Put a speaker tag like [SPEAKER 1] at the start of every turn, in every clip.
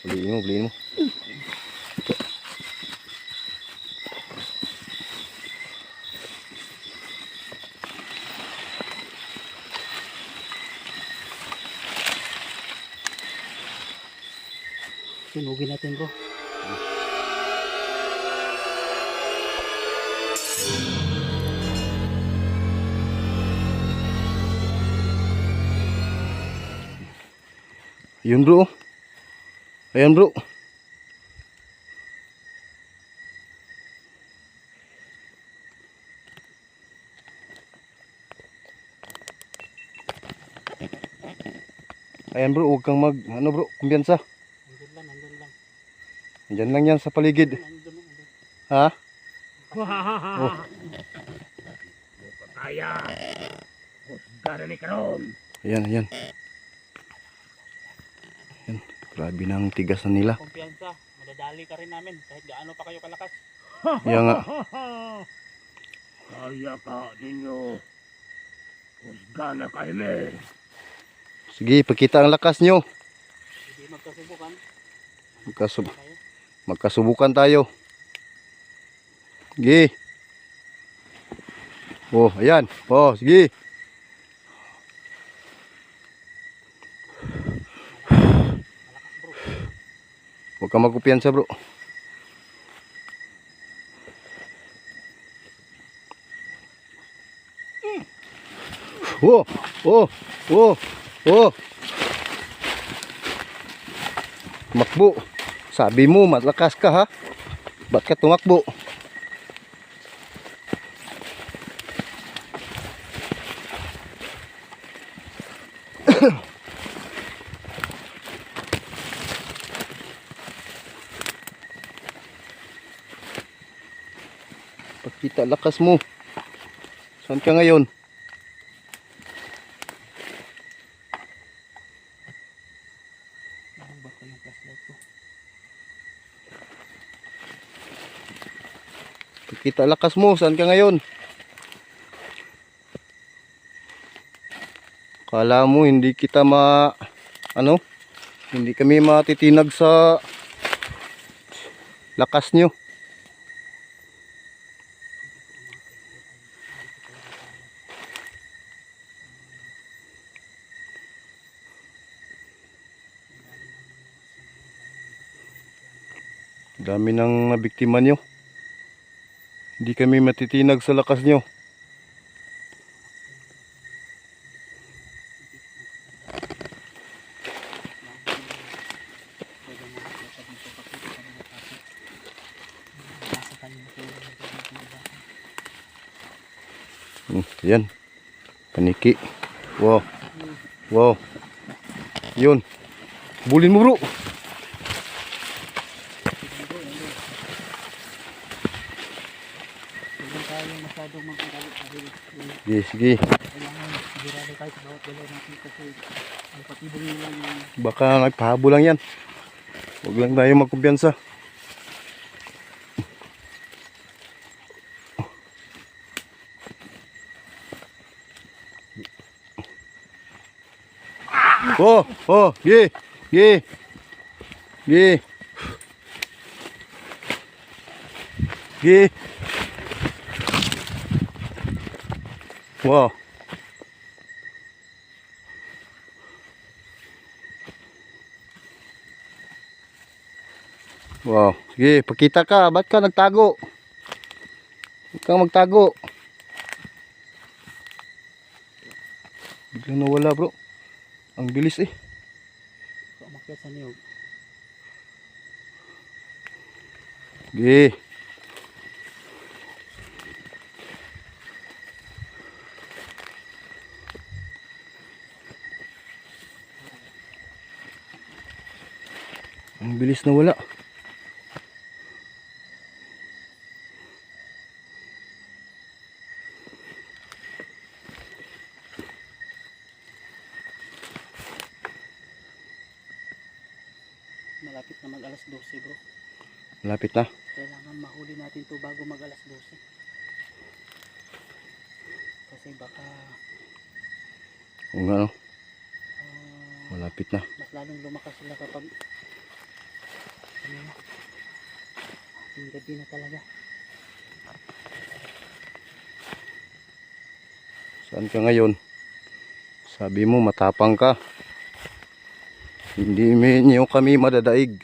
[SPEAKER 1] Uliin mo, uliin mo.
[SPEAKER 2] Sunugin natin bro.
[SPEAKER 1] Yun bro. Ayan bro. Ayan bro, huwag kang mag, ano bro, kumbiyansa.
[SPEAKER 2] Nandun lang, nandun lang.
[SPEAKER 1] Diyan lang yan sa paligid.
[SPEAKER 2] Nandun lang, nandun.
[SPEAKER 1] Ha?
[SPEAKER 2] Oh. Kaya.
[SPEAKER 1] Ayan, ayan. Grabe na ang tigas na nila.
[SPEAKER 2] Kumpiyansa. Madadali ka rin namin kahit gaano pa kayo kalakas.
[SPEAKER 1] Kaya nga,
[SPEAKER 2] Kaya ka ninyo. Husgana kayo me.
[SPEAKER 1] sige, pakita ang lakas nyo.
[SPEAKER 2] Hindi magkasubukan.
[SPEAKER 1] Magkasub magkasubukan tayo. Sige. Oh, ayan. Oh, sige. Huwag kang magkupiyansa bro. Oh, oh, oh, oh. Tumakbo. Sabi mo, malakas ka ha. Ba't ka tumakbo? Pakita lakas mo. Saan ka ngayon? Pakita lakas mo. Saan ka ngayon? Kala mo hindi kita ma ano? Hindi kami matitinag sa lakas nyo. Dami ng nabiktima nyo. Hindi kami matitinag sa lakas nyo. Hmm, yan. Paniki. Wow. Wow. Yun. Bulin mo bro.
[SPEAKER 2] Huwag tayo masyadong mag-alala dahil eh,
[SPEAKER 1] Sige, sige.
[SPEAKER 2] kailangan sigurado tayo sa bawat galaw natin kasi ang patibong nila yung
[SPEAKER 1] Baka nagpahabo lang yan. Huwag lang tayo magkumpiyansa. Oh, oh, gi, gi, gi, gi. Wow. Wow. Sige, pakita ka. Ba't ka nagtago? Huwag kang magtago. Biglang nawala bro. Ang bilis eh.
[SPEAKER 2] umakyat sa niyog.
[SPEAKER 1] Sige. Ang bilis na wala.
[SPEAKER 2] Malapit na mag alas 12 bro.
[SPEAKER 1] Malapit na.
[SPEAKER 2] Kailangan mahuli natin to bago mag alas 12. Kasi baka
[SPEAKER 1] Kung ano,
[SPEAKER 2] ah,
[SPEAKER 1] malapit na.
[SPEAKER 2] mas lalong lumakas sila kapag Ayan na. Yung gabi na talaga.
[SPEAKER 1] Saan ka ngayon? Sabi mo matapang ka. Hindi niyo kami madadaig.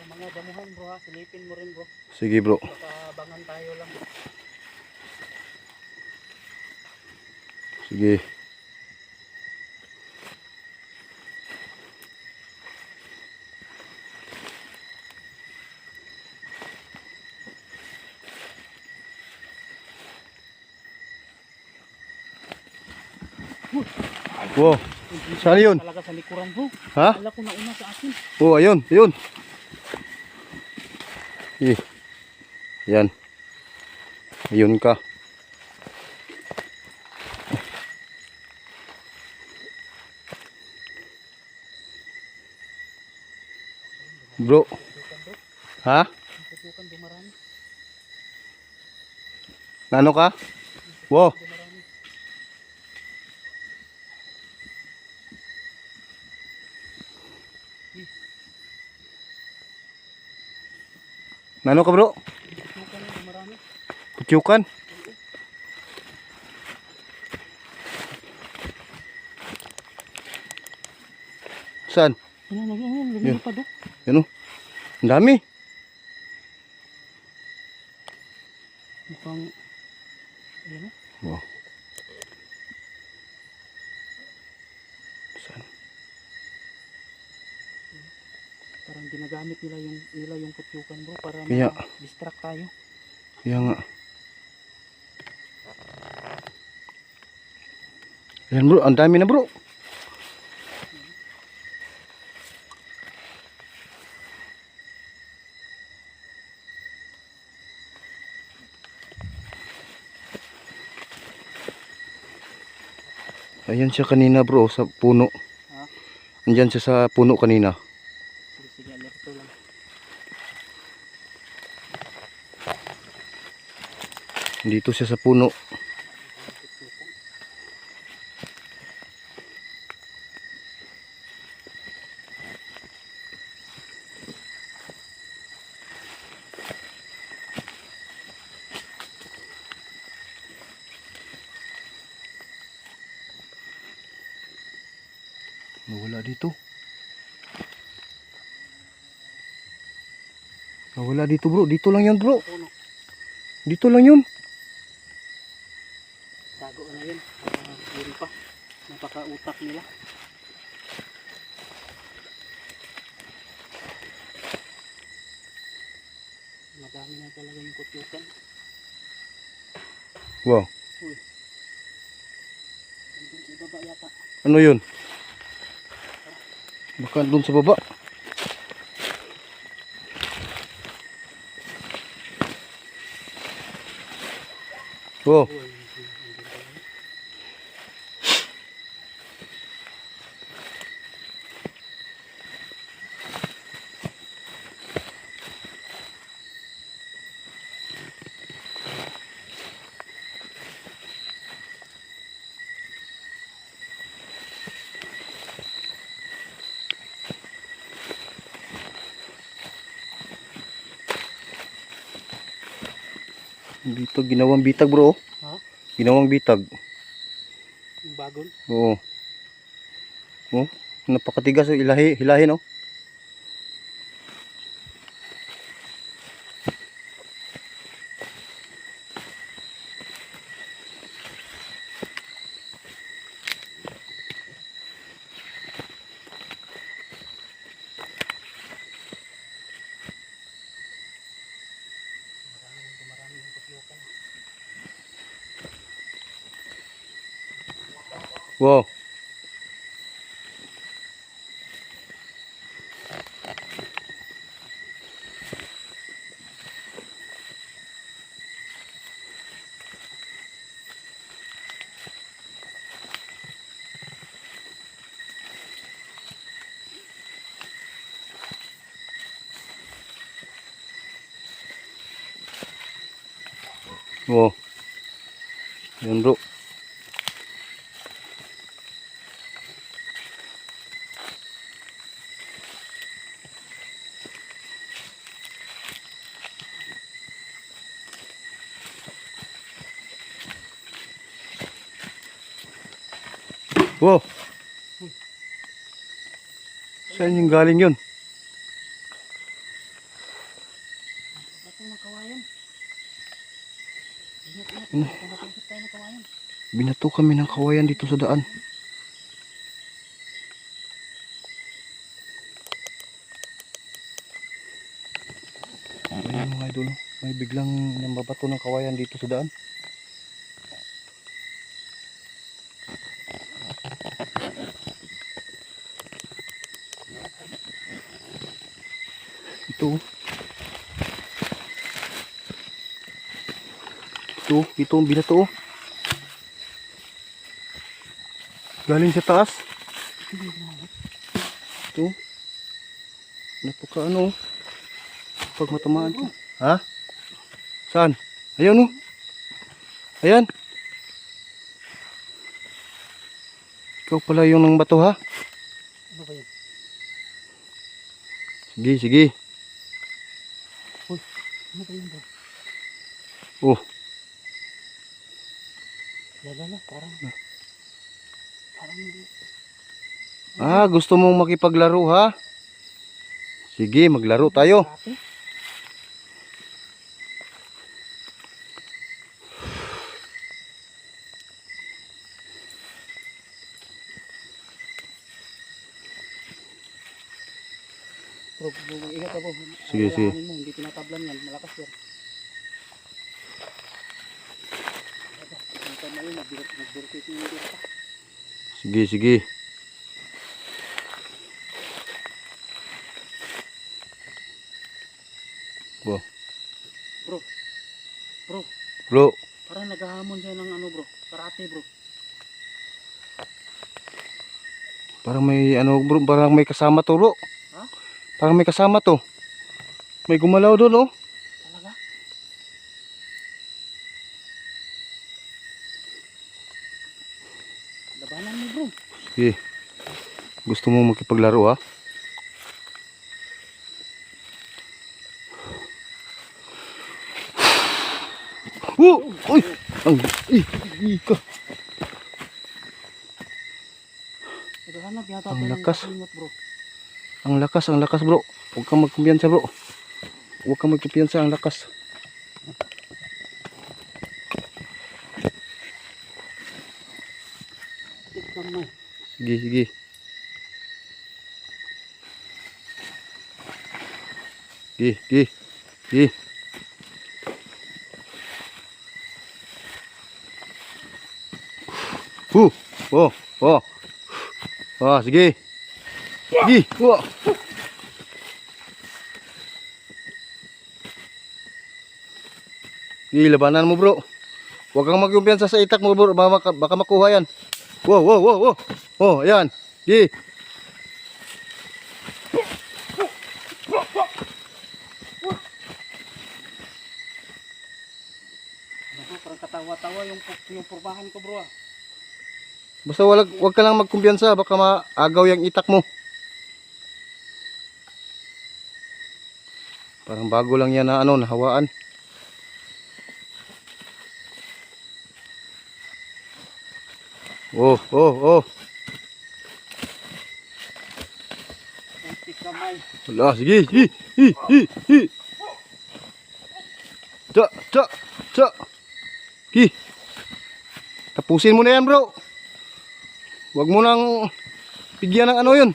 [SPEAKER 2] Sa mga damuhan bro ha, silipin mo rin bro.
[SPEAKER 1] Sige bro.
[SPEAKER 2] Makabangan tayo lang.
[SPEAKER 1] Sige. Wow. Saan yun?
[SPEAKER 2] Talaga sa likuran bro.
[SPEAKER 1] Ha?
[SPEAKER 2] Kala ko nauna sa akin.
[SPEAKER 1] Oh, ayun, ayun. Eh. Yan. Ayun ka. Bro. Ha? Nano ka? Wow. Nano ka bro? Kutyukan. Saan?
[SPEAKER 2] Yan yan yan.
[SPEAKER 1] Yan o. Ang dami.
[SPEAKER 2] Mukhang. Ayan oh.
[SPEAKER 1] Wow. Saan?
[SPEAKER 2] Parang ginagamit nila yung kutyukan bro para
[SPEAKER 1] Kaya-
[SPEAKER 2] distract tayo.
[SPEAKER 1] Kaya nga. Ayan bro, ang dami na bro. Ayan siya kanina bro sa puno.
[SPEAKER 2] Ha?
[SPEAKER 1] Andyan siya sa puno kanina.
[SPEAKER 2] Sige sige alerto lang.
[SPEAKER 1] Dito siya sa puno. Nawala dito. Nawala dito bro. Dito lang yun bro. Dito lang yun.
[SPEAKER 2] Tago na yun. Uh, yun pa. Napaka-utak nila. Madami na talaga yung kutyukan.
[SPEAKER 1] Wow.
[SPEAKER 2] Nandun sa baba yata.
[SPEAKER 1] Ano yun? Baka doon sa baba. Wow.
[SPEAKER 2] Uy, nandun talaga.
[SPEAKER 1] Dito ginawang bitag bro.
[SPEAKER 2] Ha?
[SPEAKER 1] Ginawang bitag.
[SPEAKER 2] Yung bagon.
[SPEAKER 1] Oo. Oh. Napakatigas oh. Ilahi, hilahin oh. Wow. Wow. Yan bro. Wow. Saan yung galing yun? Ano? Binato kami ng kawayan dito sa daan. Ayun mga idol, may biglang nambabato ng kawayan dito sa daan. Ito. Ito, ito ang binato. oh. Galing sa taas. Ito. Napaka ano. Pag matamaan ka. Ha? Saan? Ayan oh. Ayan. Ikaw pala yung nang bato ha?
[SPEAKER 2] Ano ba yan?
[SPEAKER 1] Sige, sige.
[SPEAKER 2] Ano ba yun bro?
[SPEAKER 1] Oh,
[SPEAKER 2] Lala, parang... Parang...
[SPEAKER 1] ah, gusto mong makipaglaro ha? Sige, maglaro tayo. Sige, sige.
[SPEAKER 2] Hindi tinatablan yan. Malakas yan. Aba, Punta na yun. nagbirit- Nagbirit yung dito pa.
[SPEAKER 1] Sige, sige. Bo,
[SPEAKER 2] Bro. Bro.
[SPEAKER 1] bro,
[SPEAKER 2] Parang naghahamon siya ng ano bro. Karate bro.
[SPEAKER 1] parang may ano bro, parang may kasama to bro.
[SPEAKER 2] Ha?
[SPEAKER 1] Parang may kasama to. May gumalaw doon oh.
[SPEAKER 2] Talaga? Labanan mo bro.
[SPEAKER 1] Sige. Gusto mo makipaglaro ha? Oh! Uy! Ang... Ih! Ih! Ka!
[SPEAKER 2] Naghahanap yata
[SPEAKER 1] Ang lakas. Ang lakas, ang lakas bro. Huwag kang magkumpiyansa bro. Huwag kang magkumpiyansa, ang lakas.
[SPEAKER 2] Tignan mo.
[SPEAKER 1] Sige, sige. Sige, sige. Sige. Huh! Oh! Oh! Ah, sige. Sige! Oh! Sige, labanan mo bro. Huwag kang magkumpiyansa sa itak mo bro. Baka, baka makuha yan. Wow, wow, wow, wow. Oh, ayan. Sige.
[SPEAKER 2] Bro, parang katawa-tawa yung, yung purbahan ko bro ah.
[SPEAKER 1] Basta wag, wag ka lang magkumpiyansa. Baka maagaw yung itak mo. Parang bago lang yan na ano, nahawaan. Oh, oh, oh.
[SPEAKER 2] Kamay.
[SPEAKER 1] Wala, sige. Hi, hi, hi, hi. Tsa, tsa, tsa. Hi. Tapusin mo na yan, bro. Huwag mo nang bigyan ng ano yun.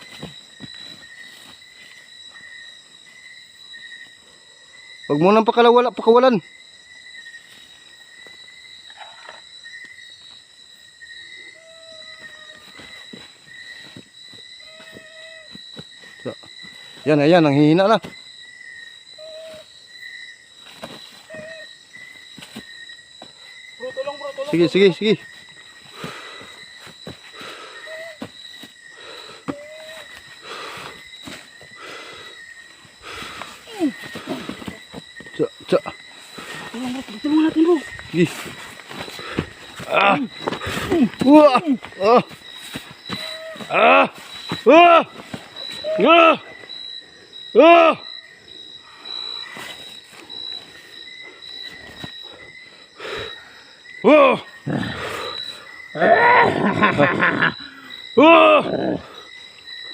[SPEAKER 1] Huwag mo nang pakalawala, pakawalan. Yan, ayan, ang hihina na. Sige, sige, sige. Tsa, tsa.
[SPEAKER 2] Tulong bro, tulong natin bro.
[SPEAKER 1] Sige. Ah. Wah. Ah. Ah. Ah. Ah. Ah. Oh. Ah!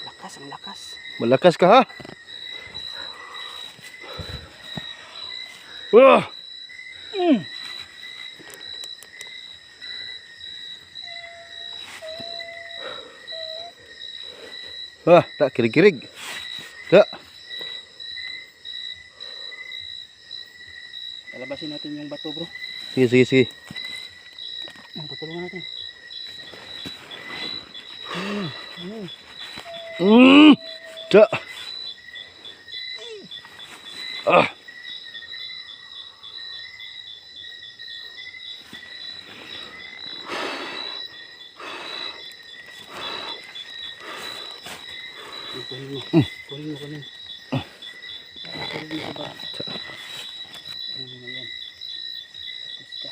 [SPEAKER 2] Lakas, ang lakas.
[SPEAKER 1] Malakas ka ha? Ah! Ah, tak kirig-kirig. Tak.
[SPEAKER 2] Palabasin natin yung bato bro.
[SPEAKER 1] Sige, sige, sige.
[SPEAKER 2] Ang patulungan natin.
[SPEAKER 1] Mm. Tak. Ah.
[SPEAKER 2] Kunin mo. Kunin mo, kunin. Kunin mo sa ba? Ayun mo na yan. Basta.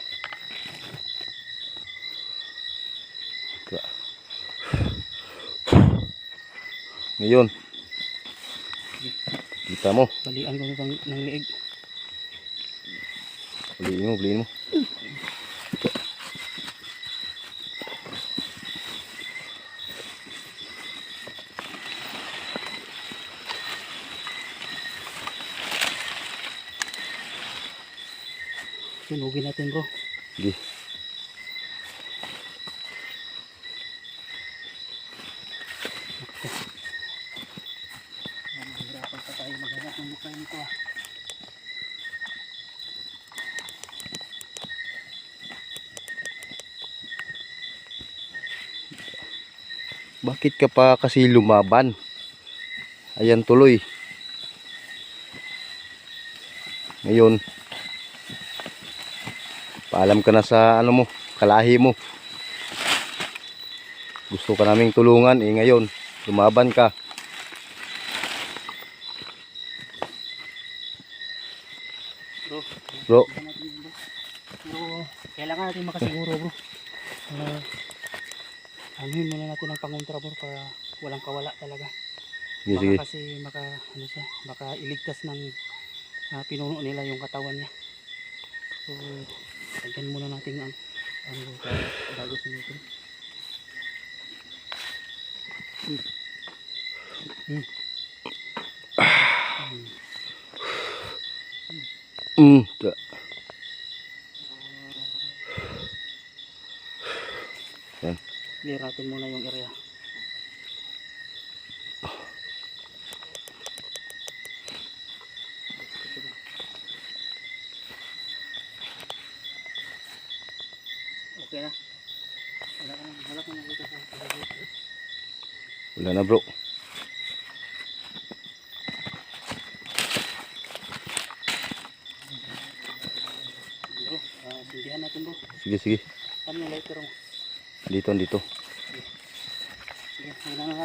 [SPEAKER 1] Tak. Ngayon. Kita mo.
[SPEAKER 2] Balian ko ng, ng liig.
[SPEAKER 1] Beliin mo, beliin mo.
[SPEAKER 2] Sunugin natin bro.
[SPEAKER 1] Sige.
[SPEAKER 2] Mahirapan pa tayo maghanap ng mukha nito ah.
[SPEAKER 1] Bakit ka pa kasi lumaban? Ayan tuloy. Ngayon, paalam ka na sa ano mo, kalahi mo. Gusto ka naming tulungan, eh ngayon, lumaban ka.
[SPEAKER 2] Bro,
[SPEAKER 1] Bro,
[SPEAKER 2] bro. Kailangan natin makasiguro bro. Uh, anuhin muna natin ang pangontra bro para walang kawala talaga.
[SPEAKER 1] sige,
[SPEAKER 2] Baka
[SPEAKER 1] sige.
[SPEAKER 2] kasi maka ano siya, baka iligtas ng ah, pinuno nila yung katawan niya. So, tagyan muna natin ang ano bago sunutin. Hmm. Hmm. Hmm.
[SPEAKER 1] Mm, ta-
[SPEAKER 2] Liratin muna yung area. Okay na. Wala ka na, wala ka na
[SPEAKER 1] wala na bro.
[SPEAKER 2] Bro, ah, sindihan natin bro.
[SPEAKER 1] Sige, sige.
[SPEAKER 2] Ano yung lighter mo?
[SPEAKER 1] Dito, dito.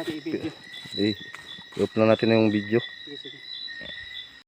[SPEAKER 2] I-video.
[SPEAKER 1] I-off na natin yung video.